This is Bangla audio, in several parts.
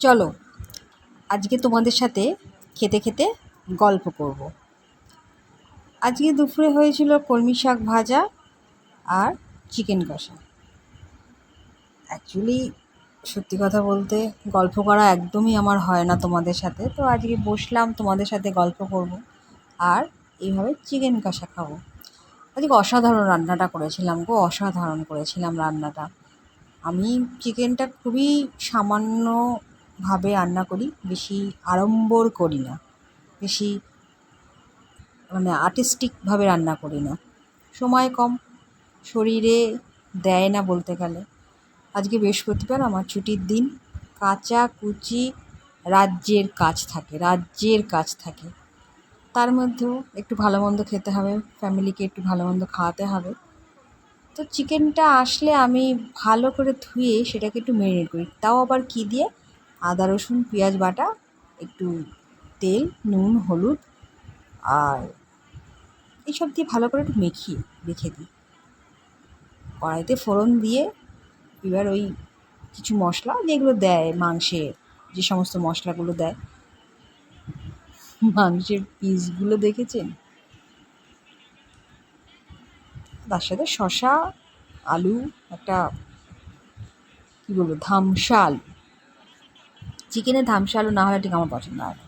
চলো, আজকে তোমাদের সাথে খেতে খেতে গল্প করব। আজকে দুপুরে হয়েছিল কলমি শাক ভাজা আর চিকেন কষা। অ্যাকচুয়ালি সত্যি কথা বলতে গল্প করা একদমই আমার হয় না তোমাদের সাথে, তো আজকে বসলাম তোমাদের সাথে গল্প করব আর এইভাবে চিকেন কষা খাব। আজকে অসাধারণ রান্নাটা করেছিলাম গো, অসাধারণ করেছিলাম রান্নাটা। আমি চিকেনটা খুবই সামান্যভাবে রান্না করি, বেশি আড়ম্বর করি না। বেশি মানে আর্টিস্টিকভাবে রান্না করি না। সময় কম, শরীরে দেয় না বলতে গেলে। আজকে বৃহস্পতিবার, আমার ছুটির দিন। কাঁচা কুচি রাজ্যের কাজ থাকে, রাজ্যের কাজ থাকে। তার মধ্যেও একটু ভালো মন্দ খেতে হবে ফ্যামিলিকে একটু ভালো মন্দ খাওয়াতে হবে। তো চিকেনটা আসলে আমি ভালো করে ধুয়ে সেটাকে একটু মেরিনেট করি। তাও আবার কী দিয়ে? আদা, রসুন, পেঁয়াজ বাটা, একটু তেল, নুন, হলুদ আর এইসব দিয়ে ভালো করে একটু মেখিয়ে রেখে দিই। কড়াইতে ফোড়ন দিয়ে এবার ওই কিছু মশলা যেগুলো দেয় মাংসে, যে সমস্ত মশলাগুলো দেয়। মাংসের পিসগুলো দেখেছেন? তার সাথে শশা আলু, একটা কী বলব ধামসা আলু চিকেনের ধামসা আলু না হলে ঠিক আমার পছন্দ হয়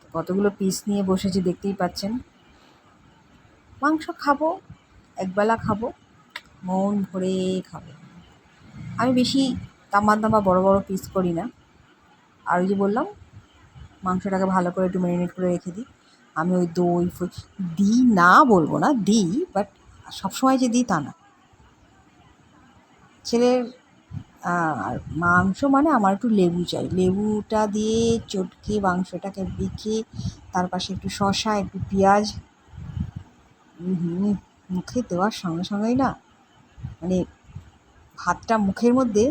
তো কতগুলো পিস নিয়ে বসেছি দেখতেই পাচ্ছেন। মাংস খাব, একবেলা খাব, মন ভরে খাব। আমি বেশি তাম্বা তাম্বা বড় বড় পিস করি না। আর ওই যে বললাম, মাংসটাকে ভালো করে একটু ম্যারিনেট করে রেখে দিই। আমি ওই দই দিই না বলব না, দিই বাট সবসময় যে দিই তা না। ছেলের আর মাংস মানে আমার একটু লেবু চাই। লেবুটা দিয়ে চটকে মাংসটাকে বেঁকে তার পাশে একটু শসা, একটু পেঁয়াজ। মুখে দেওয়ার সঙ্গে সঙ্গেই না মানে ভাতটা মুখের মধ্যে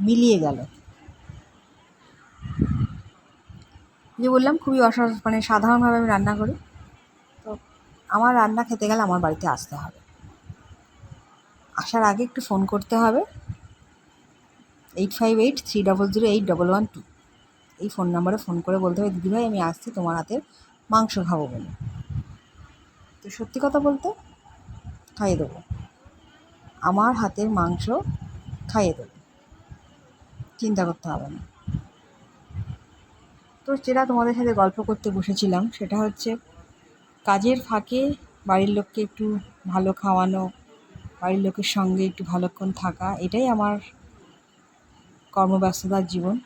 মিলিয়ে গেল। যে বললাম, খুবই অসা মানে সাধারণভাবে আমি রান্না করি। তো আমার রান্না খেতে গেলে আমার বাড়িতে আসতে হবে। আসার আগে একটু ফোন করতে হবে। Eight five eight three double zero eight double one two. এই ফোন নাম্বারে ফোন করে বলতে হবে দিদিভাই আমি আসছি, তোমার হাতের মাংস খাব বলে। তো সত্যি কথা বলতে খাইয়ে দেবো। আমার হাতের মাংস খাইয়ে দেবো। চিন্তা করতে হবে না। তো যেটা তোমাদের সাথে গল্প করতে বসেছিলাম। সেটা হচ্ছে কাজের ফাঁকে বাড়ির লোককে একটু ভালো খাওয়ানো, বাড়ির লোকের সঙ্গে একটু ভালোক্ষণ থাকা, এটাই আমার কর্মব্যস্ততার জীবন।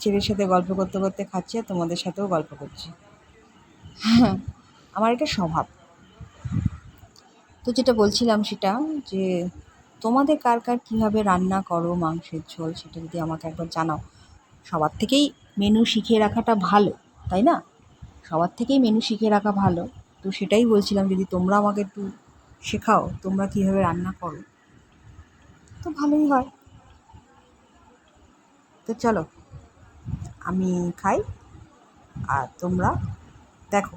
ছেলের সাথে গল্প করতে করতে খাচ্ছি আর তোমাদের সাথেও গল্প করছি। আমার এটা স্বভাব। তো যেটা বলছিলাম সেটা যে তোমাদের কার কার কীভাবে রান্না করো মাংসের ঝোল সেটা যদি আমাকে একবার জানাও। সবার থেকেই মেনু শিখে রাখাটা ভালো তাই না? সবার থেকেই মেনু শিখে রাখা ভালো। তো সেটাই বলছিলাম যদি তোমরা আমাকে একটু শেখাও তোমরা কীভাবে রান্না করো। তো ভালোই হয়। তো চলো আমি খাই আর তোমরা দেখো।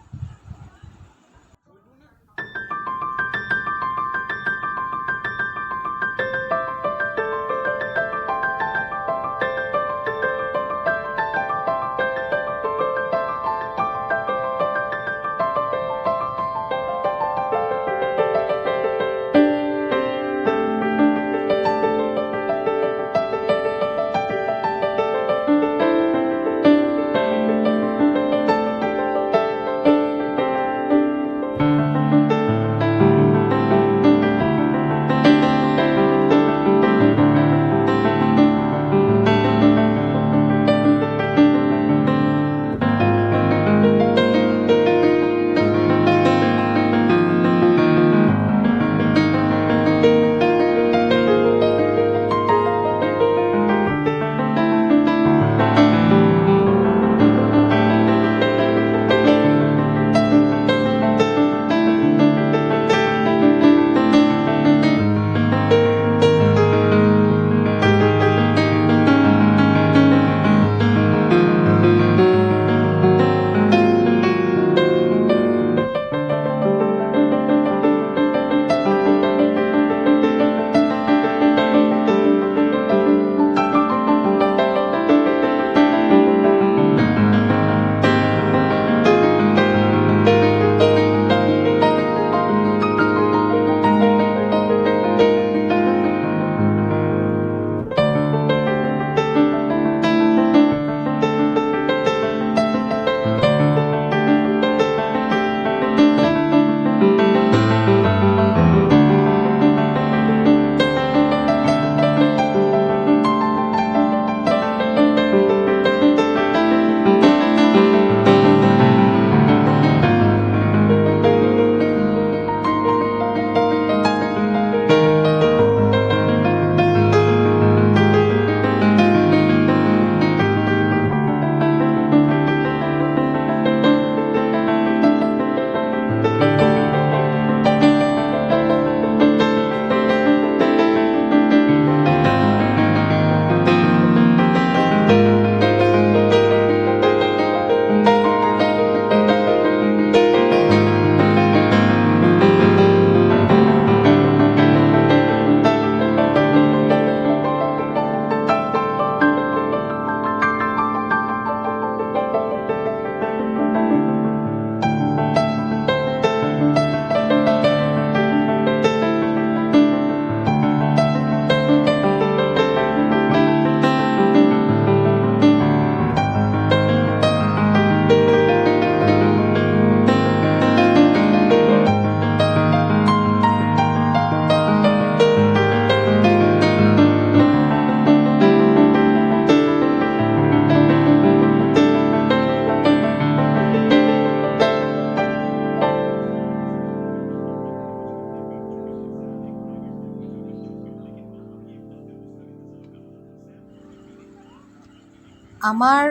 আমার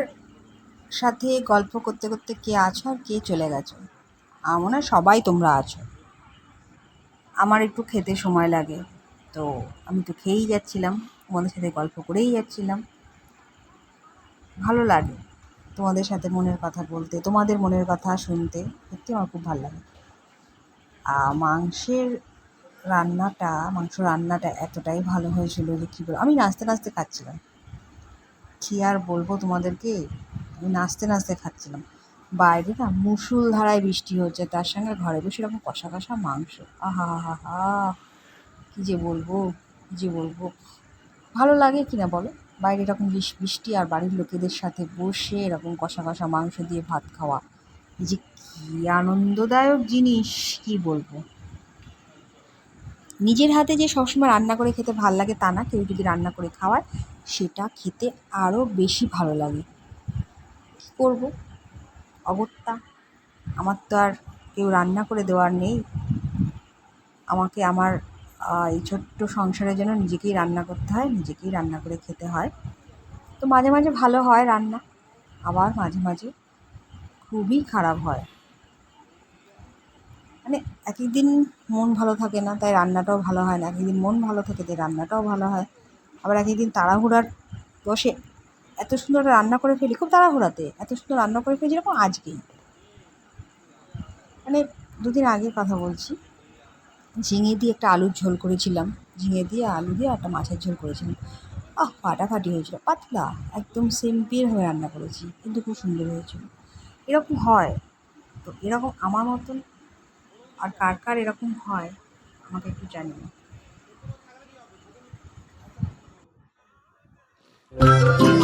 সাথে গল্প করতে করতে কে আছো আর কে চলে গেছো? আমার মনে হয় সবাই তোমরা আছো। আমার একটু খেতে সময় লাগে, তো আমি তো খেয়েই যাচ্ছিলাম, তোমাদের সাথে গল্প করেই যাচ্ছিলাম। ভালো লাগে তোমাদের সাথে মনের কথা বলতে, তোমাদের মনের কথা শুনতে, সত্যি আমার খুব ভালো লাগে। মাংসের রান্নাটা, মাংস রান্নাটা এতটাই ভালো হয়েছিল যে কী বলব আমি নাচতে নাচতে খাচ্ছিলাম। কী আর বলব তোমাদেরকে? আমি নাচতে নাচতে খাচ্ছিলাম। বাইরে না মুষলধারায় বৃষ্টি হচ্ছে, তার সঙ্গে ঘরে বসে এরকম কষা কষা মাংস। আহা হা হা কী যে বলব, কী যে বলব। ভালো লাগে কি না বলো? বাইরে এরকম বৃষ- বৃষ্টি আর বাড়ির লোকেদের সাথে বসে এরকম কষা কষা মাংস দিয়ে ভাত খাওয়া, এই যে কী আনন্দদায়ক জিনিস, কী বলব? নিজের হাতে যে সবসময় রান্না করে খেতে ভালো লাগে তা না, কেউ যদি রান্না করে খাওয়ায় সেটা খেতে আরও বেশি ভালো লাগে। কী করব? অগত্যা, আমার তো আর কেউ রান্না করে দেওয়ার নেই। আমাকে আমার এই ছোট্ট সংসারের জন্য নিজেকেই রান্না করতে হয়, নিজেকেই রান্না করে খেতে হয়। তো মাঝে মাঝে ভালো হয় রান্না, আবার মাঝে মাঝে খুবই খারাপ হয়। মানে এক দিন মন ভালো থাকে না, তাই রান্নাটাও ভালো হয় না। এক একদিন মন ভালো থাকে, তাই রান্নাটাও ভালো হয়। আবার এক একদিন তাড়াহুড়ার বসে এত সুন্দর রান্না করে ফেলি, খুব তাড়াহুড়াতে, এত সুন্দর রান্না করে ফেলি যেরকম আজকেই। মানে দুদিন আগের কথা বলছি। ঝিঙে দিয়ে একটা আলুর ঝোল করেছিলাম। ঝিঙে দিয়ে আলু দিয়ে একটা মাছের ঝোল করেছিলাম। আহ, ফাটাফাটি হয়েছিল, পাতলা, একদম সিম্পল হয়ে রান্না করেছি, কিন্তু খুব সুন্দর হয়েছিল। এরকম হয়। তো এরকম আমার মতন আর কার কার এরকম হয়, আমাকে একটু জানিও। Música